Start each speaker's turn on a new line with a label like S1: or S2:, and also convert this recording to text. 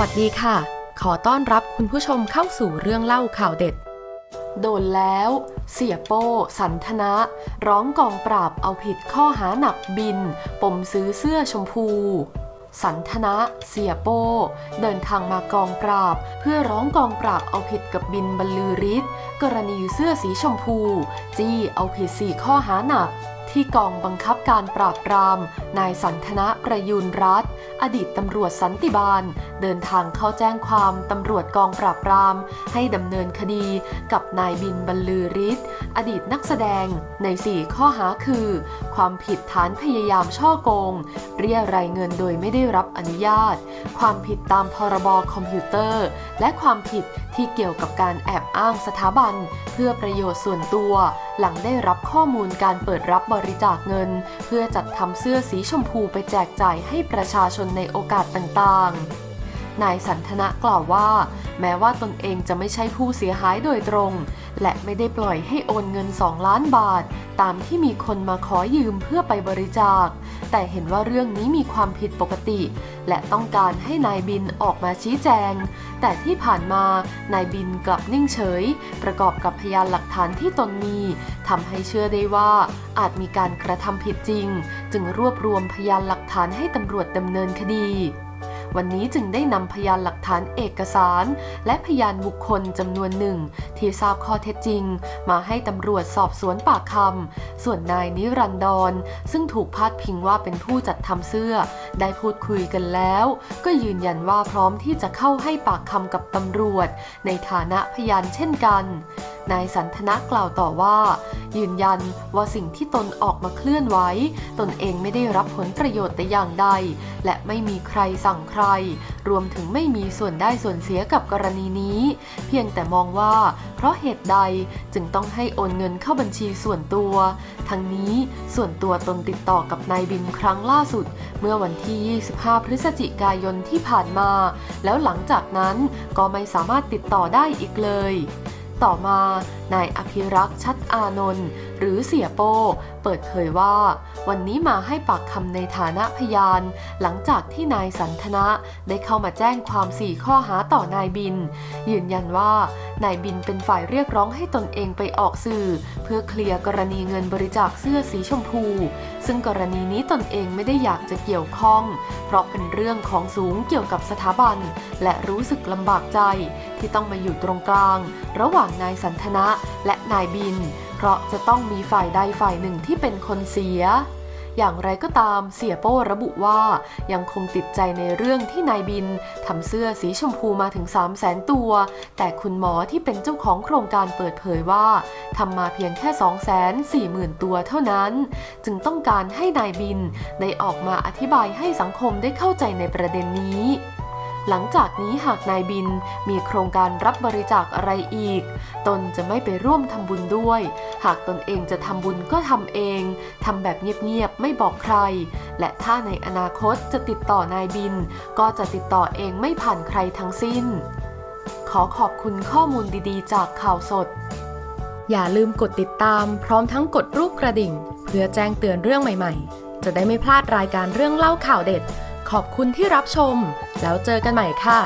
S1: วัสดีค่ะ ขอต้อนรับคุณผู้ชมเข้าสู่เรื่องเล่าข่าวเด็ด โดนแล้ว เสียโป้ สันทนะ ร้องกองปราบเอาผิดข้อหาหนักบิน ปมซื้อเสื้อชมพู สันทนะ เสียโป้ เดินทางมากองปราบ เพื่อร้องกองปราบเอาผิดกับบินบรรลือฤทธิ์กรณีเสื้อสีชมพู จี้เอาผิดสี่ข้อหาหนัก ที่กองบังคับการปราบปราม นายสันทนะประยุนรัตน์อดีตตำรวจสันติบาล เดินทางเข้าแจ้งความตำรวจกองปราบปราม ให้ดำเนินคดีกับนายบินบรรลือฤทธิ์อดีตนักแสดงใน 4 ข้อหาคือ ความผิดฐานพยายามช่อโกง เรียรายเงินโดยไม่ได้รับอนุญาต ความผิดตามพรบคอมพิวเตอร์ และความผิดที่เกี่ยวกับการแอบอ้างสถาบัน เพื่อประโยชน์ส่วนตัว หลังได้รับข้อมูลการเปิดรับบริจาคเงิน เพื่อจัดทำเสื้อสีชมพูไปแจกจ่ายให้ประชาชนในโอกาสต่างๆ นายสันทนะกล่าวว่า แม้ว่าตนเองจะไม่ใช่ผู้เสียหายโดยตรง และไม่ได้ปล่อยให้โอนเงิน 2 ล้านบาท ตามที่มีคนมาขอยืมเพื่อไปบริจาค แต่เห็นว่าเรื่องนี้มีความผิดปกติ และต้องการให้นายบินออกมาชี้แจง แต่ที่ผ่านมานายบินกลับนิ่งเฉย ประกอบกับพยานหลักฐานที่ตนมีทำให้เชื่อได้ว่าอาจมีการกระทำผิดจริง จึงรวบรวมพยานหลักฐานให้ตำรวจดำเนินคดี วันนี้จึงได้นำพยานหลักฐานเอกสาร และพยานบุคคลจำนวนหนึ่ง ที่ทราบข้อเท็จจริง มาให้ตำรวจสอบสวนปากคำส่วนนายนิรันดร ซึ่งถูกพาดพิงว่าเป็นผู้จัดทำเสื้อ ได้พูดคุยกันแล้ว ก็ยืนยันว่าพร้อมที่จะเข้าให้ปากคำกับตำรวจ ในฐานะพยานเช่นกัน นายสันทนะกล่าวต่อว่า ยืนยันว่าสิ่งที่ตนออกมาเคลื่อนไหวตนเองไม่ได้รับผลประโยชน์แต่อย่างใด และไม่มีใครสั่งใคร รวมถึงไม่มีส่วนได้ส่วนเสียกับกรณีนี้ เพียงแต่มองว่าเพราะเหตุใดจึงต้องให้โอนเงินเข้าบัญชีส่วนตัว ทั้งนี้ส่วนตัวตนติดต่อกับนายบินครั้งล่าสุด เมื่อวันที่ 25 พฤศจิกายนที่ผ่านมา แล้วหลังจากนั้นก็ไม่สามารถติดต่อได้อีกเลย ต่อมา นายอภิรักษ์ชัดอานนท์หรือเสียโป้เปิดเผยว่า วันนี้มาให้ปากคำในฐานะพยาน หลังจากที่นายสันทนะได้เข้ามาแจ้งความสี่ข้อหาต่อนายบิน ยืนยันว่านายบินเป็นฝ่ายเรียกร้องให้ตนเองไปออกสื่อ เพื่อเคลียร์กรณีเงินบริจาคเสื้อสีชมพู ซึ่งกรณีนี้ตนเองไม่ได้อยากจะเกี่ยวข้อง เพราะเป็นเรื่องของสูงเกี่ยวกับสถาบัน และรู้สึกลำบากใจที่ต้องมาอยู่ตรงกลาง ระหว่างนายสันทนะและนายบิน เพราะจะต้องมีฝ่ายใดฝ่ายหนึ่งที่เป็นคนเสีย อย่างไรก็ตามเสียโป้ระบุว่ายังคงติดใจในเรื่องที่นายบินทำเสื้อสีชมพูมาถึง 3 0 0แสนตัว แต่คุณหมอที่เป็นเจ้าของโครงการเปิดเผยว่าทำมาเพียงแค่ 2 4 0 0 0 0 ตัวเท่านั้น จึงต้องการให้นายบินได้ออกมาอธิบายให้สังคมได้เข้าใจในประเด็นนี้ หลังจากนี้หากนายบินมีโครงการรับบริจาคอะไรอีก ตนจะไม่ไปร่วมทำบุญด้วย หากตนเองจะทำบุญก็ทำเองทำแบบเงียบๆไม่บอกใคร และถ้าในอนาคตจะติดต่อนายบิน ก็จะติดต่อเองไม่ผ่านใครทั้งสิ้น ขอขอบคุณข้อมูลดีๆ จากข่าวสด อย่าลืมกดติดตาม พร้อมทั้งกดรูปกระดิ่ง เพื่อแจ้งเตือนเรื่องใหม่ๆ จะได้ไม่พลาดรายการเรื่องเล่าข่าวเด็ด ขอบคุณที่รับชม แล้วเจอกันใหม่ค่ะ